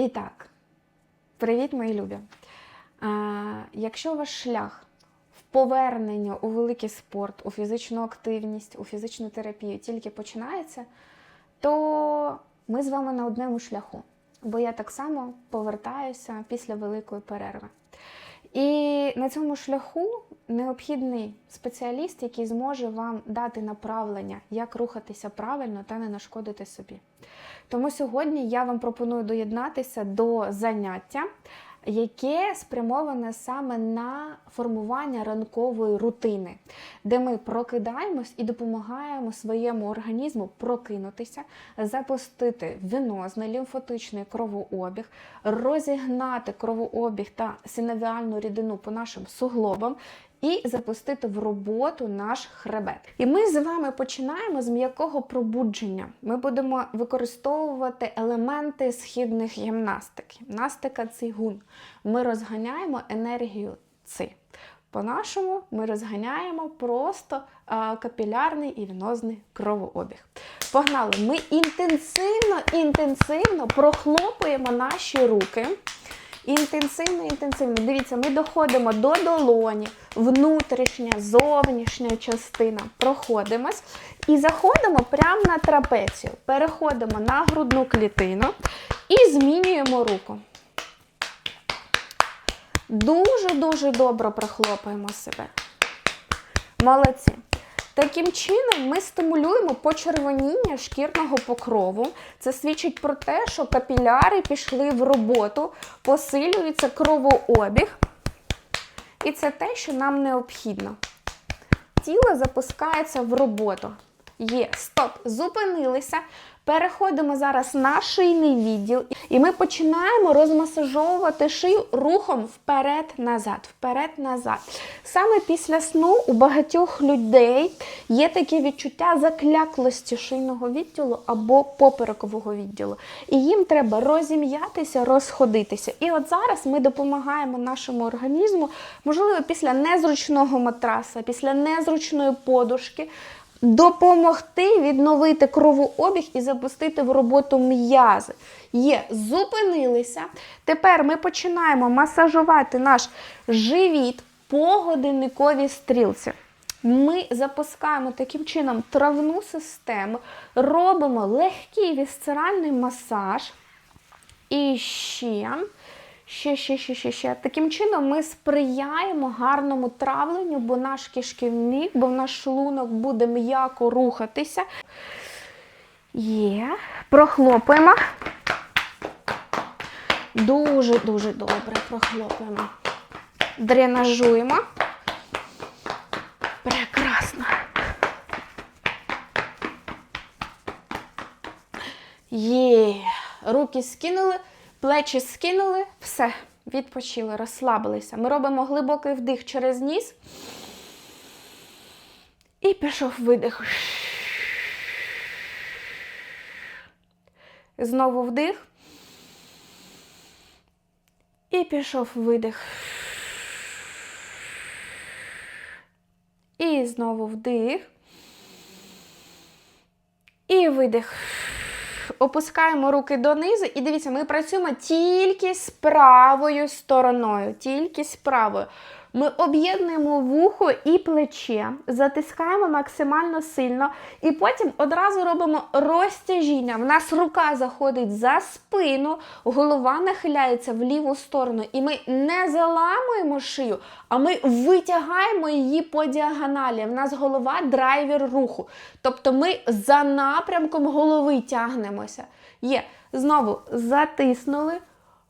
І так, привіт, мої любі. А, якщо ваш шлях в повернення у великий спорт, у фізичну активність, у фізичну терапію тільки починається, то ми з вами на одному шляху. Бо я так само повертаюся після великої перерви. І на цьому шляху необхідний спеціаліст, який зможе вам дати направлення, як рухатися правильно та не нашкодити собі. Тому сьогодні я вам пропоную доєднатися до заняття, яке спрямоване саме на формування ранкової рутини, де ми прокидаємось і допомагаємо своєму організму прокинутися, запустити венозний лімфотичний кровообіг, розігнати кровообіг та синовіальну рідину по нашим суглобам. І запустити в роботу наш хребет. І ми з вами починаємо з м'якого пробудження. Ми будемо використовувати елементи східних гімнастик. Гімнастика цигун. Ми розганяємо енергію ци. По-нашому ми розганяємо просто капілярний і венозний кровообіг. Погнали! Ми інтенсивно, інтенсивно прохлопуємо наші руки. Інтенсивно, інтенсивно. Дивіться, ми доходимо до долоні, внутрішня, зовнішня частина. Проходимось і заходимо прямо на трапецію. Переходимо на грудну клітину і змінюємо руку. Дуже-дуже добре прохлопаємо себе. Молодці. Таким чином ми стимулюємо почервоніння шкірного покрову. Це свідчить про те, що капіляри пішли в роботу, посилюється кровообіг. І це те, що нам необхідно. Тіло запускається в роботу. Є, стоп, зупинилися. Переходимо зараз на шийний відділ, і ми починаємо розмасажовувати шию рухом вперед-назад, вперед-назад. Саме після сну у багатьох людей є таке відчуття закляклості шийного відділу або поперекового відділу. І їм треба розім'ятися, розходитися. І от зараз ми допомагаємо нашому організму, можливо, після незручного матраса, після незручної подушки допомогти відновити кровообіг і запустити в роботу м'язи. Є, зупинилися. Тепер ми починаємо масажувати наш живіт по годинниковій стрілці. Ми запускаємо таким чином травну систему, робимо легкий вісцеральний масаж. І ще. Ще, ще, ще, ще, ще. Таким чином ми сприяємо гарному травленню, бо наш кишківник, бо наш шлунок буде м'яко рухатися. Є. Прохлопуємо. Дуже-дуже добре прохлопуємо. Дренажуємо. Прекрасно. Є. Руки скинули. Плечі скинули, все, відпочили, розслабилися. Ми робимо глибокий вдих через ніс. І пішов видих. Знову вдих. І пішов видих. І знову вдих. І видих. Опускаємо руки донизу, і дивіться, ми працюємо тільки з правою стороною. Тільки з правою. Ми об'єднуємо вухо і плече, затискаємо максимально сильно, і потім одразу робимо розтяжіння. В нас рука заходить за спину, голова нахиляється в ліву сторону, і ми не заламуємо шию, а ми витягаємо її по діагоналі. В нас голова драйвер руху. Тобто ми за напрямком голови тягнемося. Є. Знову затиснули,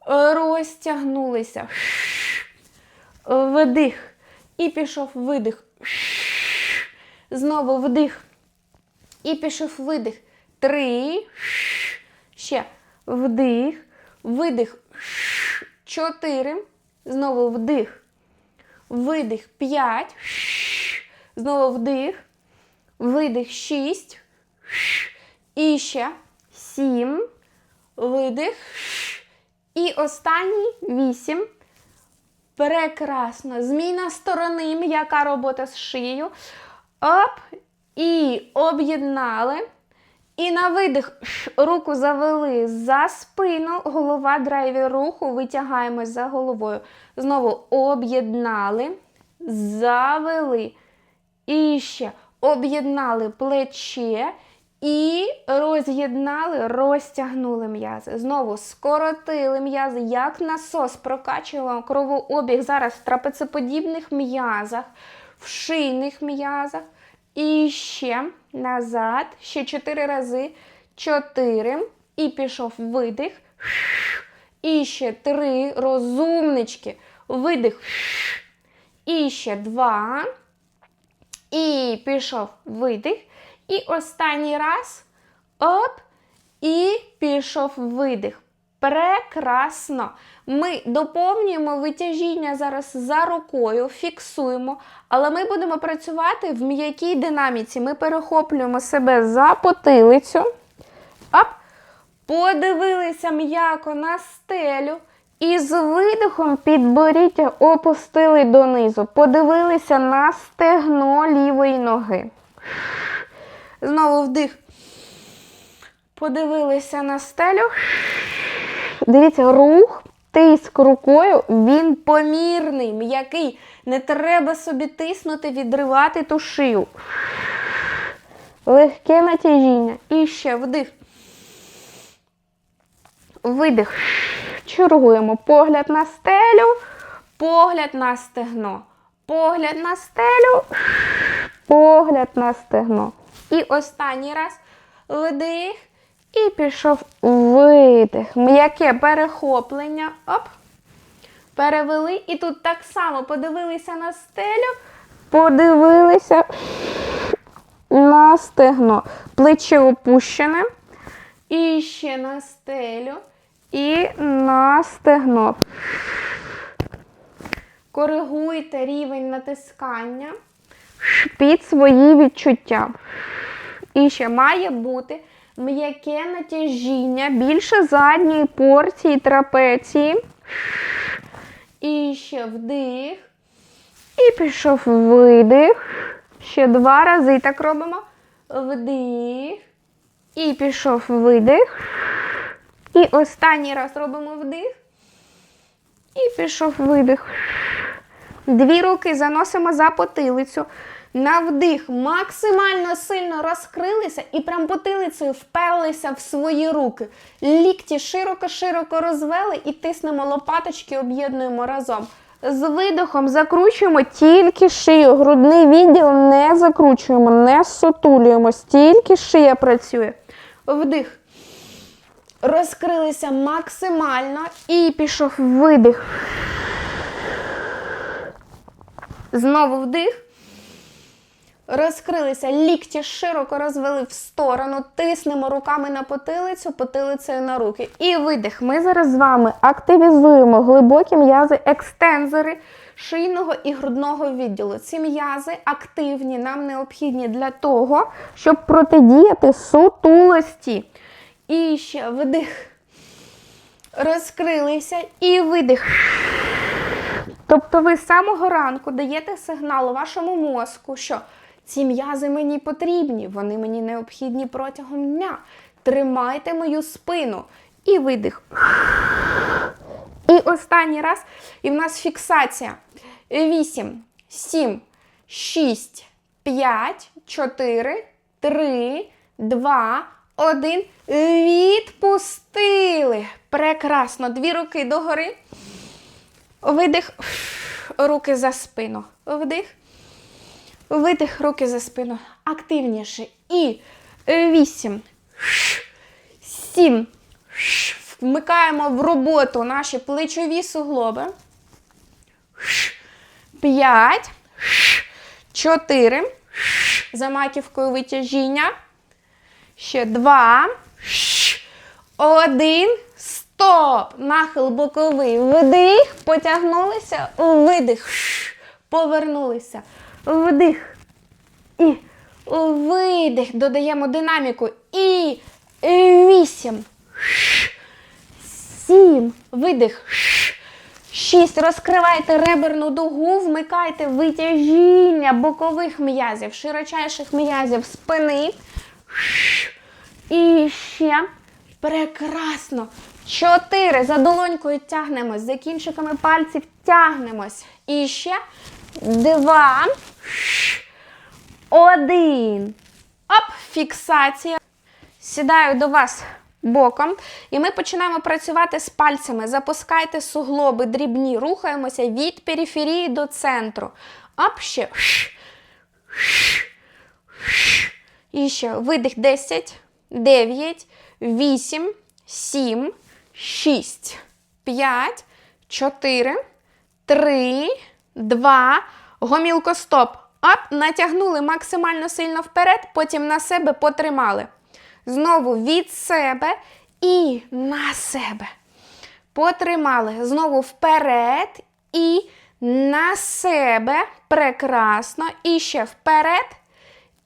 розтягнулися. Вдих. І пішов видих. Знову вдих. І пішов видих. Три. Ще. Вдих. Видих. Чотири. Знову вдих. Видих. П'ять. Знову вдих. Видих. Шість. І ще. Сім. Видих. І останній вісім. Прекрасно. Зміна сторони, м'яка робота з шиєю. Оп. І об'єднали. І на видих руку завели за спину, голова драйвер руху, витягаємось за головою. Знову об'єднали, завели. І ще об'єднали плече і роз'єднали, розтягнули м'язи. Знову скоротили м'язи, як насос, прокачуємо кровообіг зараз в трапецеподібних м'язах, в шийних м'язах. І ще назад, ще чотири рази. Чотири. І пішов видих. І ще три. Розумнички. Видих. І ще два. І пішов видих. І останній раз. Оп. І пішов видих. Прекрасно. Ми доповнюємо витяжіння зараз за рукою, фіксуємо, але ми будемо працювати в м'якій динаміці. Ми перехоплюємо себе за потилицю. Оп. Подивилися м'яко на стелю. І з видихом підборіття опустили донизу. Подивилися на стегно лівої ноги. Знову вдих. Подивилися на стелю. Дивіться, рух, тиск рукою, він помірний, м'який. Не треба собі тиснути, відривати ту шию. Легке натяжіння. І ще вдих. Видих. Чергуємо погляд на стелю, погляд на стегно. Погляд на стелю, погляд на стегно. І останній раз вдих. І пішов видих. М'яке перехоплення. Оп. Перевели. І тут так само подивилися на стелю, подивилися на стегно. Плече опущене. І ще на стелю. І на стегно. Коригуйте рівень натискання під свої відчуття. І ще має бути м'яке натяжіння більше задньої порції трапеції. І ще вдих. І пішов видих. Ще два рази так робимо. Вдих. І пішов видих. І останній раз робимо вдих. І пішов видих. Дві руки заносимо за потилицю. На вдих максимально сильно розкрилися і прям потилицею вперлися в свої руки. Лікті широко-широко розвели і тиснемо лопаточки, об'єднуємо разом. З видихом закручуємо тільки шию. Грудний відділ не закручуємо, не сутулюємо, тільки шия працює. Вдих. Розкрилися максимально і пішов видих. Знову вдих. Розкрилися, лікті широко розвели в сторону, тиснемо руками на потилицю, потилицею на руки. І видих. Ми зараз з вами активізуємо глибокі м'язи, екстензори шийного і грудного відділу. Ці м'язи активні, нам необхідні для того, щоб протидіяти сутулості. І ще вдих. Розкрилися і видих. Тобто ви з самого ранку даєте сигнал вашому мозку, що ці м'язи мені потрібні, вони мені необхідні протягом дня. Тримайте мою спину. І видих. І останній раз. І в нас фіксація. 8, 7, 6, 5, 4, 3, 2, 1. Відпустили. Прекрасно. Дві руки догори. Видих. Руки за спину. Вдих. Видих, руки за спину. Активніше. І вісім. Сім. Вмикаємо в роботу наші плечові суглоби. П'ять. Чотири. За маківкою витяжіння. Ще два. Один. Стоп! Нахил боковий. Вдих. Потягнулися. Видих. Повернулися. Вдих. І видих. Додаємо динаміку. І вісім. Сім. Видих. Шість. Розкривайте реберну дугу, вмикайте витяжіння бокових м'язів, широчайших м'язів спини. І ще. Прекрасно. Чотири. За долонькою тягнемось. За кінчиками пальців тягнемось. І ще. Два. Один. Оп, фіксація. Сідаю до вас боком. І ми починаємо працювати з пальцями. Запускайте суглоби дрібні. Рухаємося від периферії до центру. Оп, ще. І ще видих 10, 9, 8, 7, 6, 5, 4, 3, 2, гомілко стоп. Оп, натягнули максимально сильно вперед, потім на себе потримали. Знову від себе і на себе. Потримали. Знову вперед і на себе. Прекрасно. І ще вперед.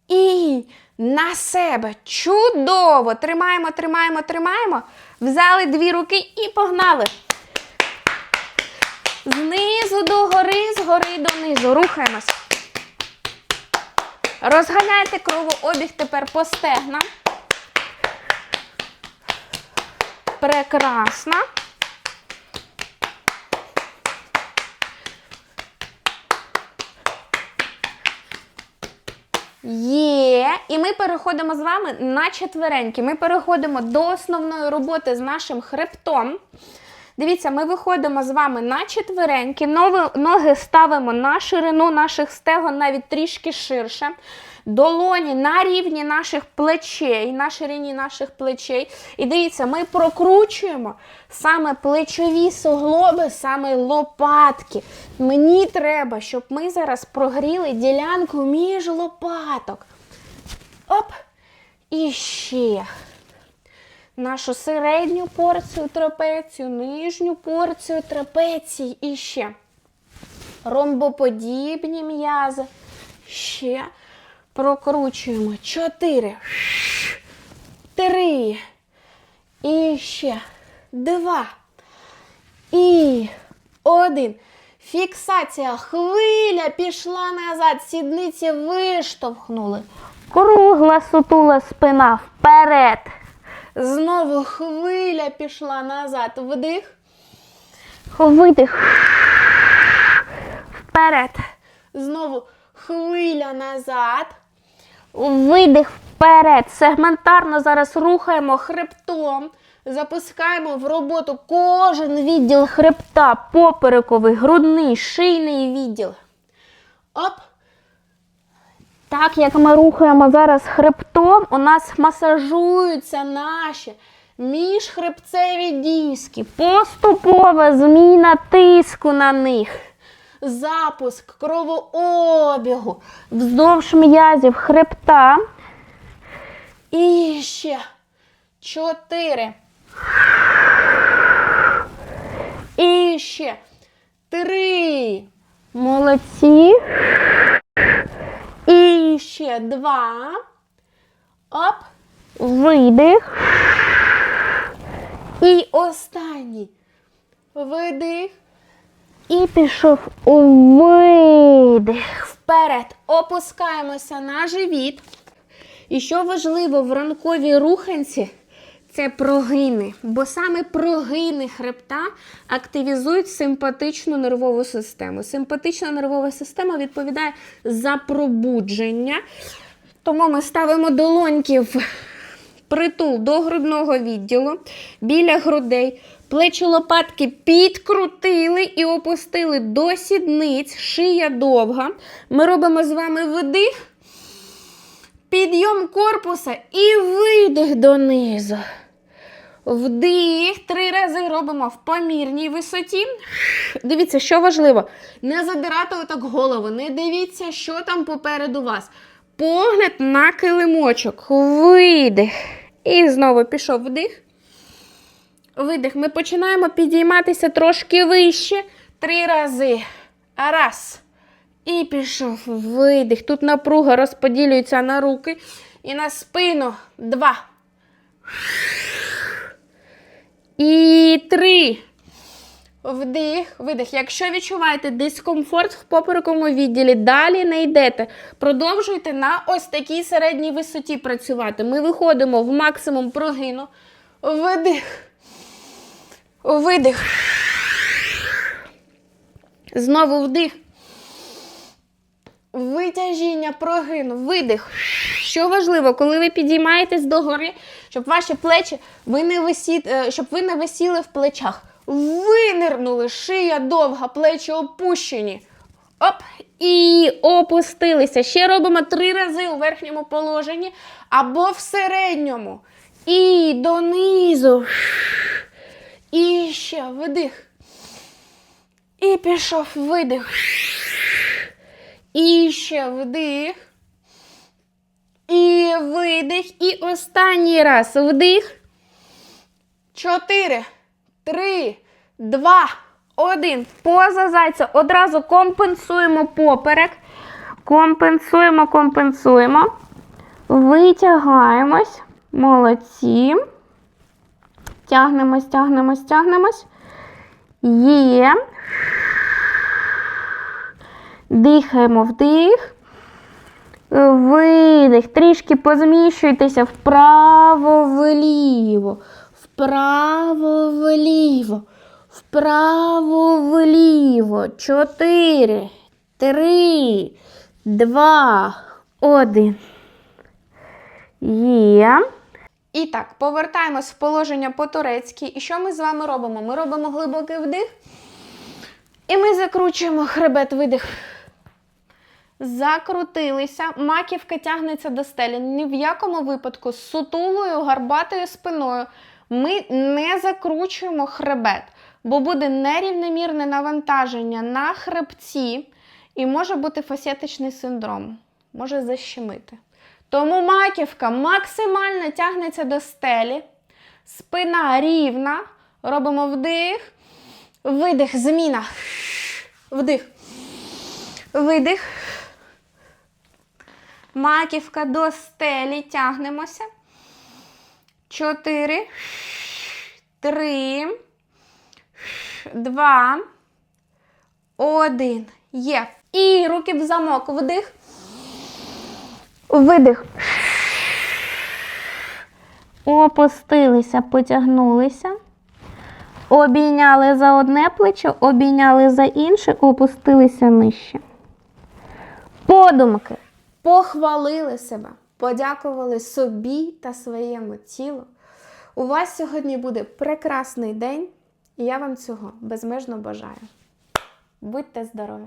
І на себе. Чудово! Тримаємо, тримаємо, тримаємо. Взяли дві руки і погнали. Знизу до гори, згори донизу. Рухаємось. Розганяйте кровообіг тепер по стегнам. Прекрасно. Є. І ми переходимо з вами на четвереньки. Ми переходимо до основної роботи з нашим хребтом. Дивіться, ми виходимо з вами на четвереньки, ноги, ставимо на ширину наших стегон, навіть трішки ширше. Долоні на рівні наших плечей, на ширині наших плечей. І дивіться, ми прокручуємо саме плечові суглоби, саме лопатки. Мені треба, щоб ми зараз прогріли ділянку між лопаток. Оп! І ще нашу середню порцію трапецію, нижню порцію трапеції і ще ромбоподібні м'язи. Ще прокручуємо. Чотири. Три. І ще два. І один. Фіксація. Хвиля пішла назад. Сідниці виштовхнули. Кругла сутула спина вперед. Знову хвиля пішла назад. Вдих. Видих. Вперед. Знову хвиля назад. Видих вперед. Сегментарно зараз рухаємо хребтом. Запускаємо в роботу кожен відділ хребта, поперековий, грудний, шийний відділ. Оп. Так як ми рухаємо зараз хребтом, у нас масажуються наші міжхребцеві диски. Поступова зміна тиску на них. Запуск кровообігу вздовж м'язів хребта. І ще чотири. І ще три. Молодці. І ще два. Оп. Видих. І останній. Видих. І пішов у видих. Вперед. Опускаємося на живіт. І що важливо в ранковій руханці, це прогини. Бо саме прогини хребта активізують симпатичну нервову систему. Симпатична нервова система відповідає за пробудження. Тому ми ставимо долоньки в притул до грудного відділу, біля грудей. Плечі лопатки підкрутили і опустили до сідниць, шия довга. Ми робимо з вами вдих, підйом корпуса і видих донизу. Вдих. Три рази робимо в помірній висоті. Дивіться, що важливо. Не задирати отак голову. Не дивіться, що там попереду вас. Погляд на килимочок. Видих. І знову пішов вдих. Видих. Ми починаємо підійматися трошки вище. Три рази. Раз. І пішов. Видих. Тут напруга розподілюється на руки і на спину. Два. І три. Вдих, видих. Якщо відчуваєте дискомфорт в поперековому відділі, далі не йдете. Продовжуйте на ось такій середній висоті працювати. Ми виходимо в максимум прогину. Вдих. Видих. Знову вдих. Витяжіння, прогин, видих. Що важливо, коли ви підіймаєтесь догори, щоб ваші плечі ви не висі... е, щоб ви не висіли в плечах. Винирнули, шия довга, плечі опущені. Оп, і опустилися. Ще робимо три рази у верхньому положенні або в середньому. І донизу. І ще вдих. І пішов видих. І ще вдих. І видих. І останній раз вдих. Чотири, три, два, один. Поза зайця. Одразу компенсуємо поперек. Компенсуємо, компенсуємо. Витягаємось. Молодці. Тягнемось, тягнемось, тягнемось. Є. Дихаємо вдих. Видих. Трішки позміщуйтеся вправо вліво. Вправо вліво. Вправо вліво. Чотири. Три. Два. Один. Є. І так, повертаємось в положення по-турецьки. І що ми з вами робимо? Ми робимо глибокий вдих. І ми закручуємо хребет видих. Закрутилися, маківка тягнеться до стелі. Ні в якому випадку з сутулою, гарбатою спиною ми не закручуємо хребет, бо буде нерівномірне навантаження на хребці і може бути фасетичний синдром, може защемити. Тому маківка максимально тягнеться до стелі, спина рівна. Робимо вдих, видих, зміна. Вдих. Видих. Маківка до стелі. Тягнемося. Чотири. Три. Два. Один. Є. І руки в замок. Вдих. Видих. Опустилися, потягнулися. Обійняли за одне плечо, обійняли за інше, опустилися нижче. Подумки. Похвалили себе, подякували собі та своєму тілу. У вас сьогодні буде прекрасний день, і я вам цього безмежно бажаю. Будьте здорові!